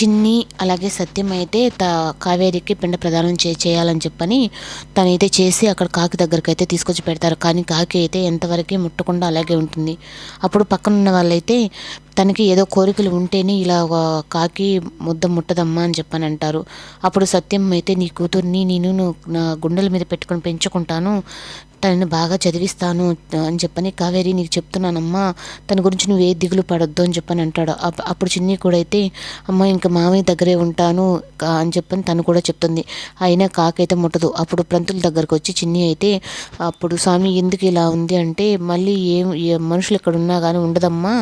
చిన్ని అలాగే సత్యం అయితే త కావేరికి పిండ ప్రదానం చే చేయాలని చెప్పని తనైతే చేసి అక్కడ కాకి దగ్గరికి అయితే తీసుకొచ్చి పెడతారు. కానీ కాకి అయితే ఎంతవరకు ముట్టకుండా అలాగే ఉంటుంది. అప్పుడు పక్కన ఉన్న వాళ్ళైతే తనకి ఏదో కోరికలు ఉంటేనే ఇలా కాకి ముద్ద ముట్టదమ్మా అని చెప్పని అంటారు అప్పుడు సత్యం అయితే నీ కూతుర్ని నేను నా గుండెల మీద పెట్టుకొని పెంచుకుంటాను. తనని బాగా చదివిస్తాను అని చెప్పని కావేరి నీకు చెప్తున్నానమ్మా తన గురించి నువ్వు ఏ దిగులు పడొద్దు అని చెప్పని అంటాడు. అప్- అప్పుడు చిన్ని కూడా అయితే అమ్మ ఇంకా మామయ్య దగ్గరే ఉంటాను అని చెప్పని తను కూడా చెప్తుంది. అయినా కాకైతే ముట్టదు. అప్పుడు ప్రంతుల దగ్గరకు వచ్చి చిన్ని అయితే అప్పుడు స్వామి ఎందుకు ఇలా ఉంది అంటే మళ్ళీ ఏం ఏ మనుషులు ఇక్కడ ఉన్నా కానీ ఉండదమ్మా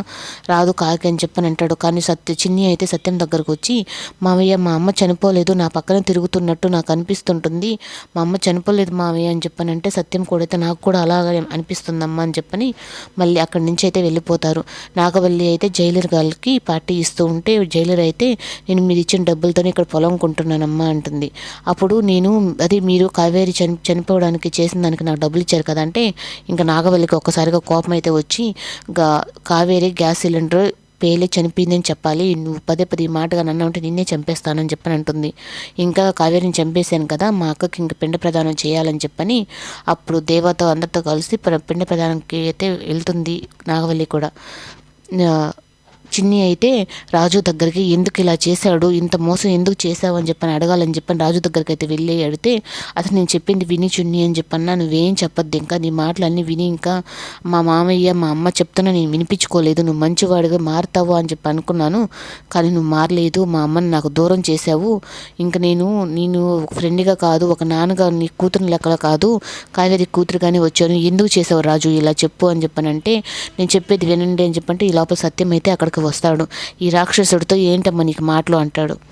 రాదు కా కాకి అని చెప్పని అంటాడు. కానీ సత్య చిన్ని అయితే సత్యం దగ్గరకు వచ్చి మావయ్య మా అమ్మ చనిపోలేదు నా పక్కన తిరుగుతున్నట్టు నాకు అనిపిస్తుంటుంది. మా అమ్మ చనిపోలేదు మావయ్య అని చెప్పని అంటే సత్యం కూడా అయితే నాకు కూడా అలాగే అనిపిస్తుందమ్మా అని చెప్పని మళ్ళీ అక్కడి నుంచి అయితే వెళ్ళిపోతారు. నాగవల్లి అయితే జైలర్ గారికి పార్టీ ఇస్తూ ఉంటే జైలర్ అయితే నేను మీరు ఇచ్చిన డబ్బులతోనే ఇక్కడ పొలం కొంటున్నానమ్మా అంటుంది. అప్పుడు నేను అది మీరు కావేరి చని చనిపోవడానికి చేసిన దానికి నాకు డబ్బులు ఇచ్చారు కదా అంటే ఇంకా నాగవల్లికి ఒక్కసారిగా కోపం అయితే వచ్చి గా కావేరి గ్యాస్ సిలిండర్ పేలే చనిపోయిందని చెప్పాలి. నువ్వు పదే పది మాటగా నన్ను ఉంటే నిన్నే చంపేస్తానని చెప్పని అంటుంది. ఇంకా కావేరిని చంపేశాను కదా మా అక్కకి ఇంక పిండ ప్రదానం చేయాలని చెప్పని అప్పుడు దేవత అందరితో కలిసి పిండ ప్రదానంకి అయితే వెళ్తుంది నాగవల్లి కూడా. చిన్ని అయితే రాజు దగ్గరికి ఎందుకు ఇలా చేశాడు? ఇంత మోసం ఎందుకు చేశావు అని చెప్పని అడగాలని చెప్పని రాజు దగ్గరికి అయితే వెళ్ళి అడిగితే అతను నేను చెప్పింది విని చున్ని అని చెప్పన్నా నువ్వేం చెప్పొద్దు ఇంకా నీ మాటలన్నీ విని ఇంకా మా మామయ్య మా అమ్మ చెప్తున్నా నేను వినిపించుకోలేదు. నువ్వు మంచివాడిగా మారుతావు అని చెప్పి అనుకున్నాను. కానీ నువ్వు మారలేదు. మా అమ్మని నాకు దూరం చేశావు. ఇంకా నేను నేను ఫ్రెండ్గా కాదు ఒక నాన్నగా నీ కూతురు లెక్కల కాదు. కావేరి కూతురుగానే వచ్చాను. ఎందుకు చేసావు రాజు ఇలా చెప్పు అని చెప్పనంటే నేను చెప్పేది వినండి అని చెప్పంటే ఈ లోపల సత్యం అయితే అక్కడికి వస్తాడు. ఈ రాక్షసుడితో ఏంటమ్మా నీకు మాటలు అంటాడు?